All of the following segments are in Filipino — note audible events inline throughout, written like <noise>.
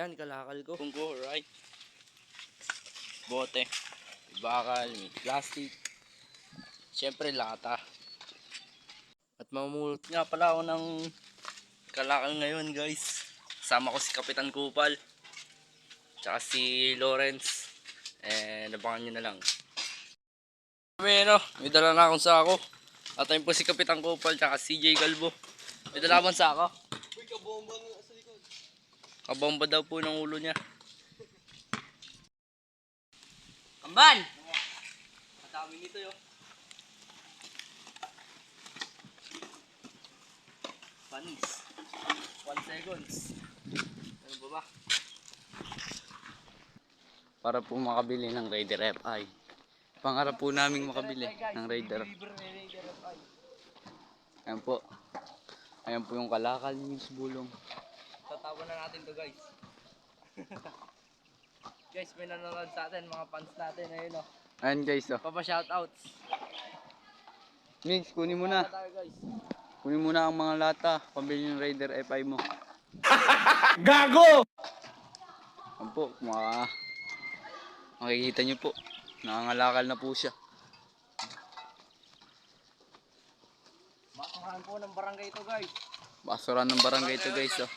Yan, kalakal ko. Punggo, right? Bote. Bakal, plastic. Siyempre, lata. At mamulot nga pala ako ng kalakal ngayon, guys. Kasama ko si Kapitan Kupal. Tsaka si Lawrence. And abangan nyo na lang. May ano, may dala na akong sako. At ayun po si Kapitan Kupal tsaka si CJ Galbo. May dala akong sako. Kabomba daw po ng ulo niya. Kamban! Madami nito yo. Panis. One seconds. Ano ba ba? Para po makabili ng Raider FI. Pangarap po naming makabili ng Raider. Ayan po. Ayan po yung kalakal ni Miss Bulong. Tatawa na natin to guys. <laughs> guys, may nanonood sa atin, mga fans natin. Ayun o. Ayan guys, oh. Papa shoutouts. Mix, kunin mo na. Tayo guys. Kunin mo na ang mga lata. Pambili ng Raider FI mo. <laughs> Gago! Ayan po, mga... Makikita nyo po. Nangangalakal na po siya. Basurahan po ng barangay ito guys. Basura ng barangay ito guys, oh.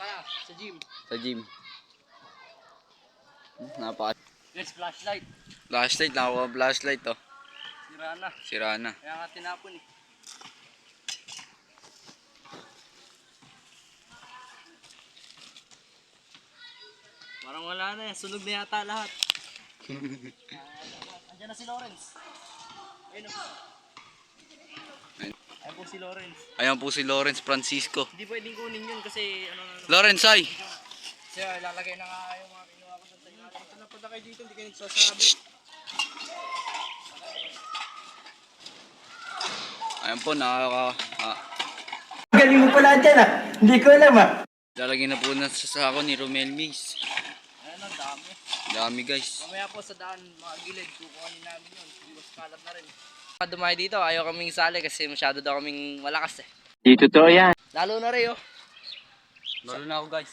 Sa gym. Sa gym. Napaka... Guys, flashlight. Flashlight, nakakuha flashlight, oh. Sira na. Sira na. Kaya nga tinapon eh. Parang wala na eh. Sunog na yata lahat. <laughs> Andiyan na si Lawrence. Ayun na. Ayun. Ayun po si Lawrence. Ayan po si Lawrence Francisco. Hindi pwedeng kunin yun kasi ano na. Lawrence, ay! Kasi lalagay na nga yung mga kinuha ko sa ilalim. Ito na pala kayo dito, hindi kayo nagsasabi. Ayan po, nakaka... Ah, Galing mo pala dyan ah. Hindi ko alam ah. lalagyan na po na sa sako ni Romel Mix. Ayun ang dami. Dami guys. Mamaya po sa daan, mga gilid, kukuhanin namin yun. Iwas kalat na rin. Dumayo dito, ayaw kaming sali kasi masyado daw kaming malakas eh. Di totoo yan. Lalo na rin oh. Lalo na ako guys.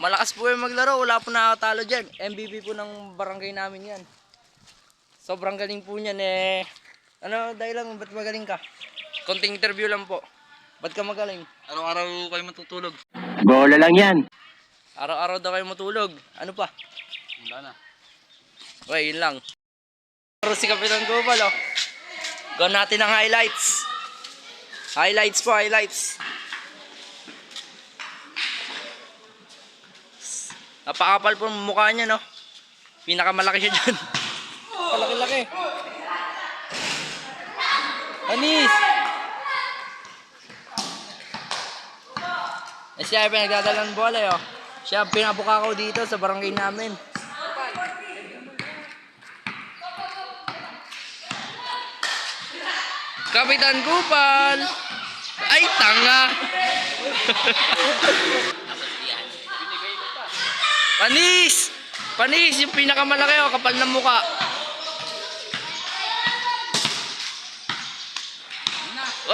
Malakas po yung maglaro, wala po nakatalo dyan. MVP po ng barangay namin yan. Sobrang galing po niyan eh. Ano, dahil lang, ba't magaling ka? Konting interview lang po. Ba't ka magaling? Araw-araw kayo matutulog. Bola lang yan. Araw-araw daw kayo matulog. Ano pa? Wala na. Okay, yun lang. Pero si Kapitan Gobal, oh. Gawin natin ang highlights. Highlights po, highlights. Napakapal po mukha niya, no? Pinakamalaki siya dyan. Palaki-laki. Anis! Eh siya yung pinagdadala ng bola, eh, oh. Siya ang pinabukakaw dito sa barangay namin. Kapitan Kupal! Ay, tanga! <laughs> Panis! Panis! Yung pinakamalaki oh, kapal ng muka.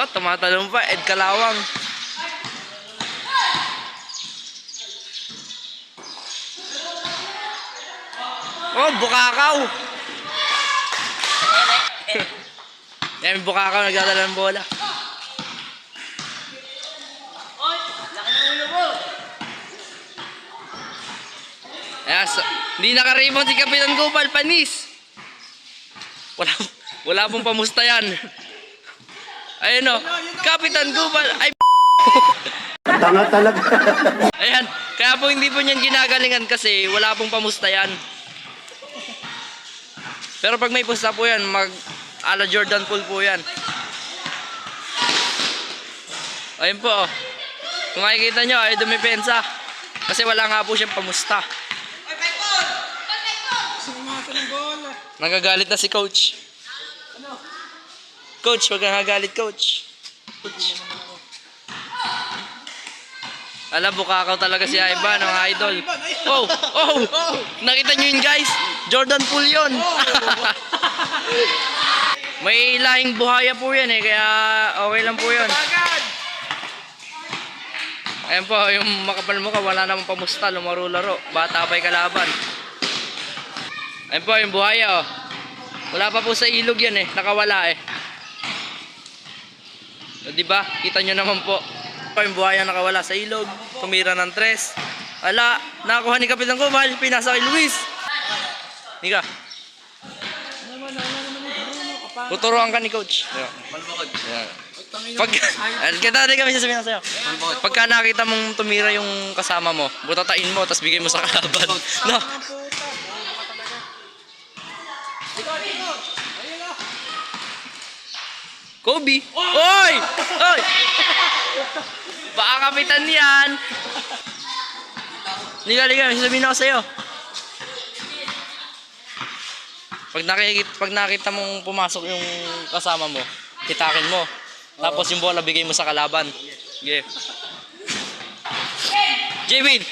Oh, tumatalong pa. Ed Kalawang. Oh, bukakaw! Yan, may bukakaw nagdadala ng bola. Ayan, so, hindi naka-rebound si Kapitan Gopal, panis. Wala, wala pong pamusta yan. Ayun o, Kapitan Gopal, ay <laughs> Tanga talaga. Ayan, kaya po hindi po niyan ginagalingan kasi wala pong pamusta yan. Pero pag may pusta po yan, mag ala Jordan Poole po yan. Ayun po. oh. Kung makikita nyo, ay dumipensa. Kasi wala nga po siyang pamusta. Nagagalit na si coach. Coach, wag kang nagagalit, coach. Alam, bukakaw talaga si Ivan, mga idol. Oh, oh, nakita nyo yun guys? Jordan Poole yun. <laughs> May lahing buhaya po yan eh, kaya okay lang po yun. Ayan po, yung makapal mo ka, wala namang pamusta, lumaro-laro. Bata pa'y kalaban. Ayan po, yung buhaya oh. Wala pa po sa ilog yan eh, nakawala eh. O, di ba? Kita nyo naman po. Po, yung buhaya nakawala sa ilog, tumira ng tres. Ala, nakakuha ni Kapitan Kumal, pinasa kay Luis. Nika. Tuturuan ka ni Coach. Yeah. Pag, kita rin kami sasabihin sa'yo. Pagka nakita mong tumira yung kasama mo, butatain mo, tapos bigay mo sa kalaban. <laughs> No? Kobe! Oy! Oy! Baka kapitan yan! Liga, liga, sasabihin ako sa'yo. Pag nakikita, pag nakita mong pumasok yung kasama mo, hitakin mo. Tapos yung bola bigay mo sa kalaban. Sige. Jwin!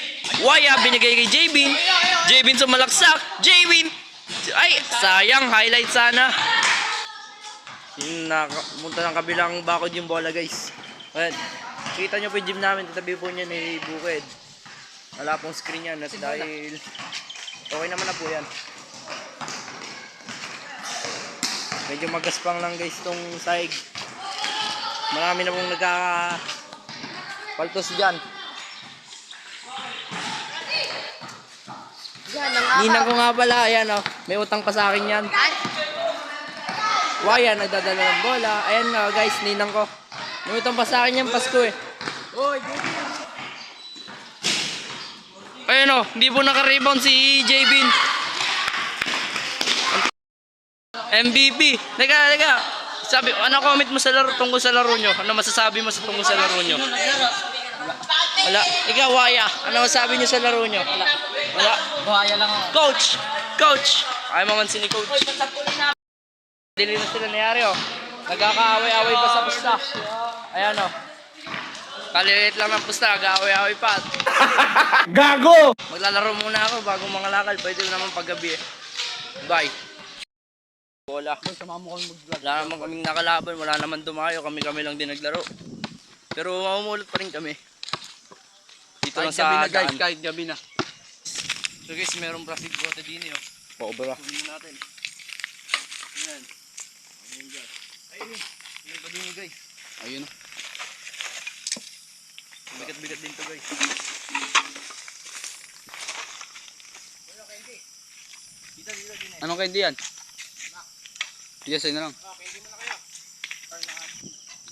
Waya binigay kay Jwin. Jwin sumalaksak. Jwin! Ay, sayang. Highlight sana. Yung nakapunta ng kabilang bakod yung bola guys. Ayan. Kita nyo po yung gym namin. Tatabi po niya ni Bukid. Wala pong screen yan. At dahil okay naman na po yan. Medyo magaspang lang guys tong saig. Marami na pong nagka paltos dyan. Yan, ang Ninang ko nga pala, ayan oh. May utang pa sa akin yan. Waya, nagdadala ng bola. Ayan nga guys, ninang ko. May utang pa sa akin yan, Pasko eh. Ayan oh, hindi po naka-rebound si J-Bin. MVP. Teka, teka. Sabi, ano comment mo sa laro tungkol sa laro nyo? Ano masasabi mo sa tungkol sa laro nyo? Wala. Ikaw, Waya. Ano masasabi nyo sa laro nyo? Wala. Wala. Buhaya lang ako. Coach! Coach! Ay mamansin ni Coach. Dili na sila nangyari oh. Nagkakaaway-away pa sa pusta. Ayan oh. Kalilit lang ng pusta, nag-aaway-away pa. <laughs> Gago! Maglalaro muna ako bago mga lakal. Pwede naman paggabi eh. Bye. Bola. Wala naman kaming nakalaban. Wala naman dumayo. Kami-kami lang din naglaro. Pero mamumulot pa rin kami. Dito lang sa daan. kahit gabi na. So guys, merong plastic bote din eh. oh. Oo, bro. Kunin natin. Ayan. Ayan dyan. Ayun eh. Ayun pa din guys. Ayun. Bigat-bigat din to guys. Anong candy yan? Yes, ayun na lang. Ah, pwede mo na kayo.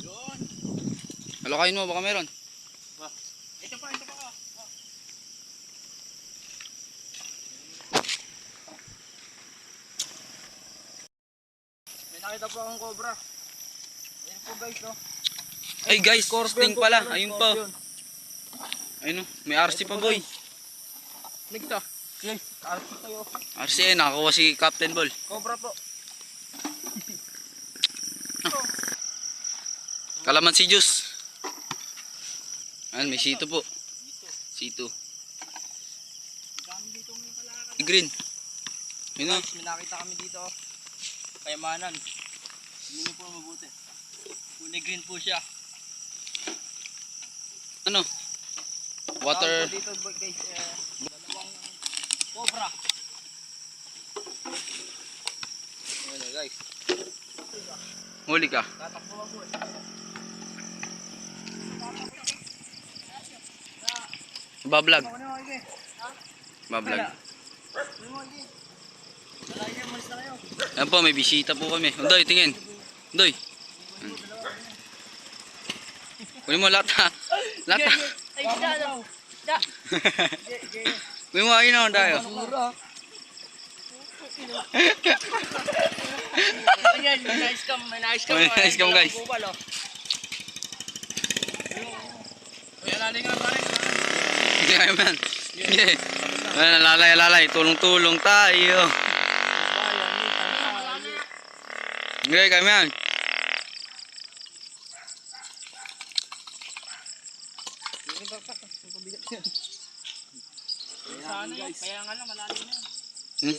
Yun. Alokain mo, baka meron. Ito pa, ito pa. May nakita po akong cobra. Ayun po guys, no? Ay guys, sting pala. po, Ayun scorpion. Ayun oh, may RC pa boy. Ligta. Guys, arti kayo. RC eh, nakakuha si Captain Ball. Cobra po. Kalaman si Juice. Ayan, may sito po. Sito. Green. Yun. Guys, may nakita kami dito. oh. Kayamanan. Hindi po mabuti. Kulay green po siya. Ano? Water. Dito guys, eh, dalawang cobra. Ano guys? Huli ka. Tatakbo ka po eh. Bablog. Ano mo, Ige? Bablog. Ano mo, Ige? Wala, Ige, umalis na kayo. Ayan po, may bisita po kami. Undoy, tingin. Undoy. Kunin mo. Lahat ha. Ay, da, da. <laughs> Da. Kunin mo ayun na tayo. Ayan, may nice cam, may nice cam. May nice cam, guys. Ayan, laling nga pare. Kayo man. Hindi. Ayan, lalay, lalay. Tulong-tulong tayo. Man. Kaya. Hmm?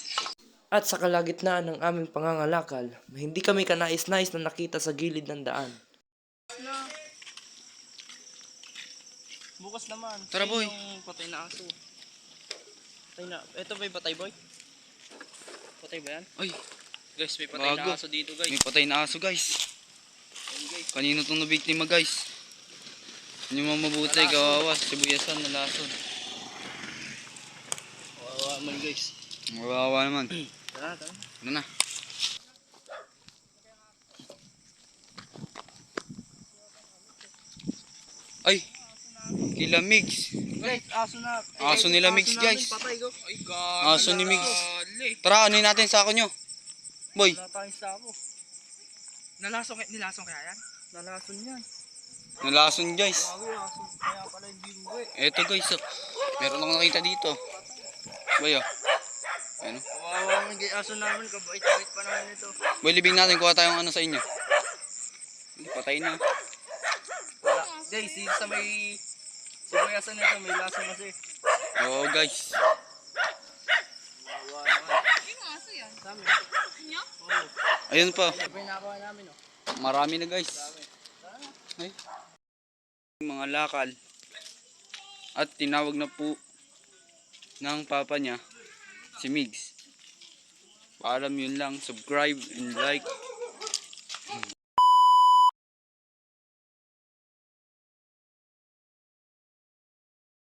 At sa kalagitnaan ng aming pangangalakal, hindi kami kanais-nais na nakita sa gilid ng daan. Bukas naman. Tara, boy. Yung patay na aso. Patay na. Ito ba yung patay boy? Patay ba yan? Ay, Guys, may patay Bago. na aso dito guys. may patay na aso guys. Kanino tong nabiktima guys? Hindi mo mabuti, Nalason. kawawa. Sibuyasan, nalason. Wawa man guys. Kawawa naman. <clears throat> Tara, tara. Ano na? Ay! Kila Migs. Guys, aso na. Aso nila mix, guys. Patay go. Ay, Aso ni Migs. Tara, ano natin sa ako nyo? Boy, Wala tayong sako. Nalasong, nilasong kaya yan? Nalason yan. nalason guys. Bago aso. Kaya pala hindi mo eh. Eto guys, oh. meron akong nakita dito. Boy, oh. Ano? Kawawa man guys, aso namin. Kabait-bait pa naman ito. Boy, libing natin, kuha tayong ano sa inyo. Hindi, Patay na. Wala. Guys, dito sa may sibuyasan nito, may lason kasi. Oo guys. Kawawa naman. Yan. Dami. Niya? Oo. Ayun pa. Ito namin oh. Marami na guys. Ay. Mga lakal. At tinawag na po ng papa niya si Migs. Paalam yun lang. Subscribe and like.